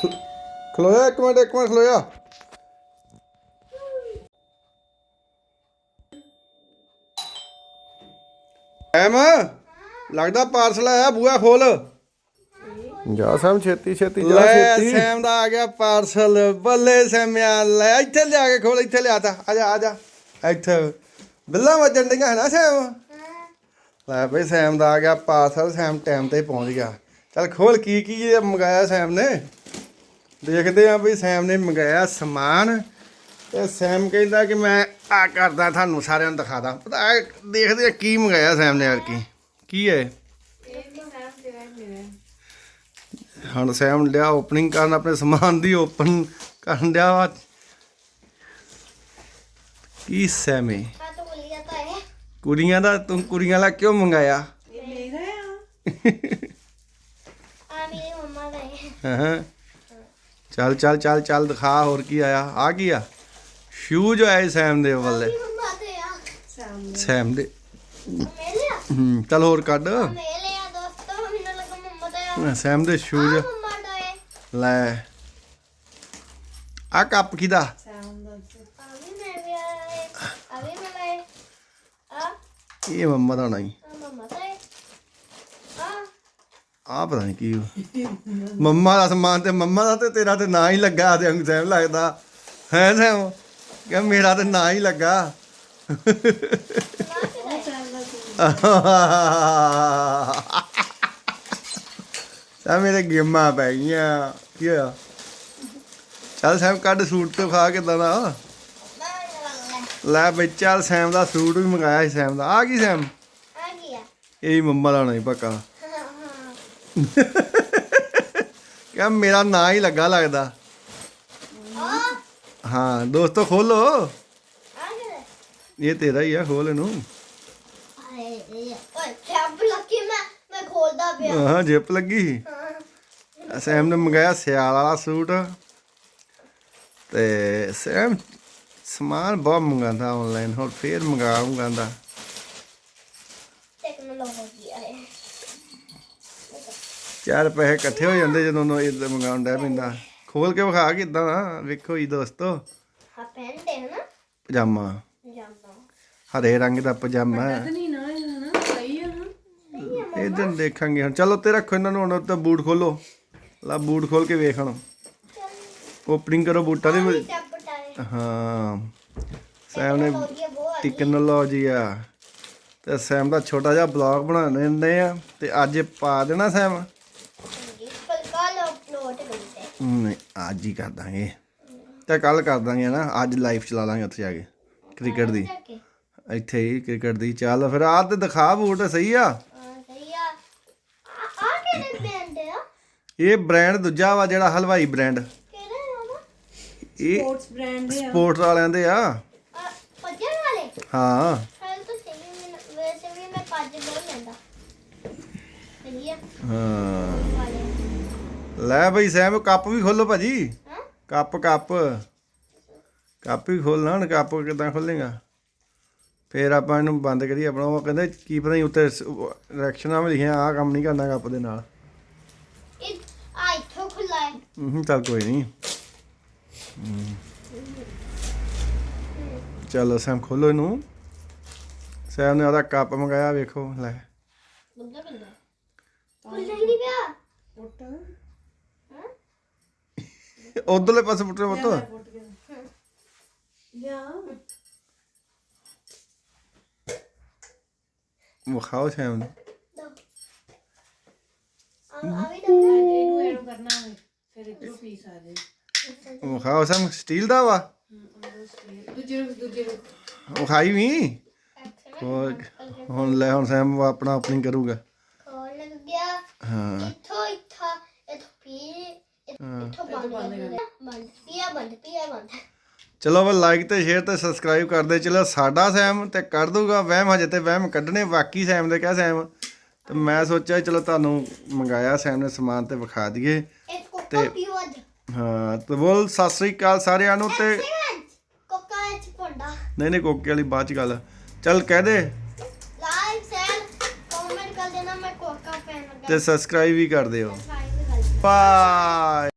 ਖਲੋਇਆ ਇੱਕ ਮਿੰਟ ਇੱਕ ਮਿੰਟ ਖਲੋਇਆ। ਐਮ ਲੱਗਦਾ ਪਾਰਸਲ ਆਇਆ ਬੂਆ ਖੋਲ। ਜਾ ਸਮ ਛੇਤੀ ਛੇਤੀ ਜਾ ਲੈ ਛੇਤੀ। ਸੈਮ ਦਾ ਆ ਗਿਆ ਪਾਰਸਲ ਬੱਲੇ ਸੈਮਿਆ ਲੈ ਇੱਥੇ ਲਿਆ ਕੇ ਖੋਲ ਇੱਥੇ ਲਿਆ ਤਾ। ਆ ਜਾ ਆ ਜਾ ਇੱਥੇ। ਬਿੱਲਾਂ ਵੱਜਣ ਡੀਆਂ ਹੈ ਨਾ ਸੈਮ? ਲੈ ਬਈ ਸੈਮ ਦਾ ਆ ਗਿਆ ਪਾਰਸਲ ਸੈਮ ਟਾਈਮ ਤੇ ਪਹੁੰਚ ਗਿਆ। ਚੱਲ ਖੋਲ ਕੀ ਕੀ ਮੰਗਾਇਆ ਸੈਮ ਨੇ? ਦੇਖਦੇ ਆ ਵੀ ਸੈਮ ਨੇ ਮੰਗਾਇਆ ਸਮਾਨ। ਤੇ ਸੈਮ ਕਹਿੰਦਾ ਕਿ ਮੈਂ ਆ ਕਰਦਾ ਤੁਹਾਨੂੰ ਸਾਰਿਆਂ ਨੂੰ ਦਿਖਾਦਾ। ਪਤਾ ਦੇਖਦੇ ਆ ਕੀ ਮੰਗਾਇਆ ਸੈਮ ਨੇ ਯਾਰ ਕੀ। ਕੀ ਹੈ? ਹੁਣ ਸੈਮ ਲਿਆ ਓਪਨਿੰਗ ਕਰਨ ਆਪਣੇ ਸਮਾਨ ਦੀ ਓਪਨ ਕਰਨ ਲਿਆ ਵਾ। ਕੀ ਸੈਮੇ ਕੁੜੀਆਂ ਦਾ ਤੂੰ ਕੁੜੀਆਂ ਦਾ ਕਿਉਂ ਮੰਗਾਇਆ? ਇਹ ਮੇਰਾ ਆ। ਆ ਮੇਰੀ ਮੰਮਾ ਦਾ ਹੈ ਹਾਂ। ਚੱਲ ਚੱਲ ਚੱਲ ਚੱਲ ਦਿਖਾ ਹੋਰ ਕੀ ਆਇਆ? ਆ ਕੀ ਆ? ਸ਼ੂਜ਼ ਆਏ ਸੈਮ ਦੇ ਵੱਲੇ। ਸੈਮ ਦੇ ਹੂੰ ਚੱਲ ਹੋਰ ਕੱਢ। ਸੈਮ ਦੇ ਸ਼ੂਜ਼। ਲੈ। ਆ ਕੱਪ ਕਿਦਾ ਇਹ ਮੰਮਾ ਦਾ ਨਹੀਂ ਆ ਪਤਾ ਨਹੀਂ ਕੀ ਮੰਮਾ ਦਾ ਸਮਾਨ ਤੇ ਮੰਮਾ ਦਾ ਤੇ ਤੇਰਾ ਤੇ ਨਾਂ ਹੀ ਲੱਗਾ ਤੇ ਅੰਗ ਸਾਹਿਬ ਲੱਗਦਾ। ਹੈ ਸਾਹਿਬ ਕਿ ਮੇਰਾ ਤੇ ਨਾਂ ਹੀ ਲੱਗਾ। ਸਾ ਮੇਰੇ ਗੇਮਾਂ ਪੈ ਗਈਆਂ। ਕੀ ਹੋਇਆ? ਚੱਲ ਸਾਹਿਬ ਕੱਢ ਸੂਟ ਤੋਂ ਖਾ ਕੇ ਦਾ ਲੈ ਬਈ ਚੱਲ ਸੈਮ ਦਾ ਸੂਟ ਵੀ ਮੰਗਾਇਆ ਸੀ ਸੈਮ ਦਾ। ਆ ਗਈ ਸੈਮ ਆ ਗਿਆ ਇਹ ਮੰਮਾ ਦਾ ਨਹੀਂ ਪੱਕਾ। ਕਿਆ ਮੇਰਾ ਨਾਂ ਹੀ ਲੱਗਾ ਲੱਗਦਾ। ਹਾਂ ਦੋਸਤੋ ਖੋਲੋ। ਇਹ ਤੇਰਾ ਹੀ ਆ ਖੋਲ ਇਹਨੂੰ। ਹਾਂ ਜਿੱਪ ਲੱਗੀ। ਸੈਮ ਨੇ ਮੰਗਾਇਆ ਸਿਆਲ ਵਾਲਾ ਸੂਟ। ਤੇ ਸੈਮ ਸਮਾਨ ਬਹੁਤ ਮੰਗਾਉਂਦਾ ਆਨਲਾਈਨ ਹੋਰ ਫੇਰ ਮੰਗਾਉਂਗਾ ਦਾ ਚਾਰ ਪੈਸੇ ਇਕੱਠੇ ਹੋ ਜਾਂਦੇ ਜਦੋਂ ਨੋ ਇਦਾਂ ਮੰਗਾਉਣ ਦਾ ਪੈਂਦਾ। ਖੋਲ ਕੇ ਵਿਖਾ ਕਿਦਾਂ ਆ ਵੇਖੋ ਜੀ ਦੋਸਤੋ। ਹਾਂ ਪਹਿਨਦੇ ਹਨ ਪਜਾਮਾ। ਜਾਂਦਾ ਹਰੇ ਰੰਗ ਦਾ ਪਜਾਮਾ। ਨਹੀਂ ਇਹ ਦਿਨ ਦੇਖਾਂਗੇ ਹੁਣ। ਚਲੋ ਤੇ ਰੱਖੋ ਇਹਨਾਂ ਨੂੰ ਹੁਣ ਤਾਂ ਬੂਟ ਖੋਲੋ। ਲਾ ਬੂਟ ਖੋਲ ਕੇ ਵੇਖਣ ਓਪਨਿੰਗ ਕਰੋ ਬੂਟਾਂ ਦੇ। ਹਾਂ। ਸੈਮ ਨੇ ਟਿਕਨ ਬਹੁਤ ਟੈਕਨੋਲੋਜੀ ਆ। ਤੇ ਸੈਮ ਦਾ ਛੋਟਾ ਜਿਹਾ ਬਲੌਗ ਬਣਾਉਣੇ ਹੁੰਦੇ ਆ। ਤੇ ਅੱਜ ਪਾ ਦੇਣਾ ਸੈਮ ਨਹੀਂ ਅੱਜ ਹੀ ਕਰ ਦਾਂਗੇ। ਤੇ ਕੱਲ ਕਰ ਦਾਂਗੇ ਨਾ ਅੱਜ ਲਾਈਵ ਚਲਾ ਲਾਂਗੇ ਉੱਥੇ ਜਾ ਕੇ ਕ੍ਰਿਕਟ ਦੀ। ਇੱਥੇ ਹੀ ਕ੍ਰਿਕਟ ਦੀ ਚੱਲ ਫਿਰ ਆਹ ਤੇ ਦਿਖਾ ਬੂਟ ਸਹੀ ਆ? ਇਹ ਬ੍ਰਾਂਡ ਦੂਜਾ ਵਾ ਜਿਹੜਾ ਹਲਵਾਈ ਬ੍ਰਾਂਡ ਇਹ ਸਪੋਰਟਸ ਬ੍ਰਾਂਡ ਦੇ ਆ ਵਾਲਿਆਂ ਦੇ ਆ। ਹਾਂ। ਹਾਂ। ਲੈ ਬਈ ਸੈਮ ਕੱਪ ਵੀ ਖੋਲੋ ਭਾਜੀ। Cup cup. ਕੱਪ ਵੀ ਖੋਲਣਾ ਹੁਣ ਕੱਪ ਕਿਦਾਂ ਖੋਲੇਗਾ? ਫੇਰ ਆਪਾਂ ਇਹਨੂੰ ਬੰਦ ਕਰੀਏ ਆਪਣਾ। ਉਹ ਕਹਿੰਦੇ ਕੀ ਪਤਾ ਨਹੀਂ ਉੱਤੇ ਰੈਕਸ਼ਨਾਂ ਵਿੱਚ ਲਿਖਿਆ ਆਹ ਕੰਮ ਨਹੀਂ ਕਰਨਾ ਕੱਪ ਦੇ ਨਾਲ। ਚੱਲ ਕੋਈ ਨਹੀਂ। ਚੱਲ ਸੈਮ ਖੋਲੋ ਇਹਨੂੰ। ਸੈਮ ਨੇ ਆਦਾ ਕੱਪ ਮੰਗਾਇਆ ਵੇਖੋ ਲੈ। ਬੰਦਾ ਬੰਦਾ। ਖੁੱਲਦਾ ਹੀ ਨਹੀਂ ਪਿਆ। ਉੱਟਾ ਉਧਰਲੇ ਪਾਸੇ ਪੁੱਟ ਪੁੱਤ। ਲਿਆ ਵਿਖਾਓ ਸ਼ਾਮ ਨੂੰ। ਇਹਨੂੰ ਐਰੋ ਕਰਨਾ ਹੋਵੇ ਫਿਰ ਵਿਖਾਓ ਸ਼ਾਮ ਸਟੀਲ ਦਾ ਵਾ? ਦੂਜੇ ਨੂੰ- ਵਿਖਾਈ ਵੀ? ਹੁਣ ਲੈ ਹੁਣ ਸ਼ਾਮ ਆਪਣਾ ਆਪਣੀ ਕਰੂਗਾ। ਹਾਂ। ਚਲੋ ਬਈ ਲਾਈਕ ਤੇ ਸ਼ੇਅਰ ਤੇ ਸਬਸਕ੍ਰਾਈਬ ਕਰਦੇ ਚਲੋ ਸਾਡਾ ਸਹਿਮ ਤੇ ਕੱਢ ਦੂਗਾ। ਵਹਿਮ ਹਜੇ ਤੇ ਵਹਿਮ ਕੱਢਣੇ ਬਾਕੀ ਸਹਿਮ ਦੇ ਕਿਆ ਸਹਿਮ? ਤੇ ਮੈਂ ਸੋਚਿਆ ਚਲੋ ਤੁਹਾਨੂੰ ਮੰਗਾਇਆ ਸਹਿਮ ਨੇ ਸਮਾਨ ਤੇ ਵਿਖਾ ਦਈਏ। ਤੇ- ਹਾਂ ਤੇ ਬੋਲ ਸਤਿ ਸ੍ਰੀ ਅਕਾਲ ਸਾਰਿਆਂ ਨੂੰ ਤੇ ਕੋਕਾ ਵਿੱਚ ਪੁੰਡਾ ਨਹੀਂ ਨਹੀਂ ਕੋਕੇ ਵਾਲੀ ਬਾਅਦ ਚ ਗੱਲ। ਚੱਲ ਕਹਿ ਦੇ। ਲਾਈਕ ਸ਼ੇਅਰ ਕਮੈਂਟ ਕਰ ਦੇਣਾ ਮੈਂ ਕੋਕਾ ਪੈਨ ਤੇ ਸਬਸਕ੍ਰਾਈਬ ਵੀ ਕਰ ਦਿਓ। ਬਾਏ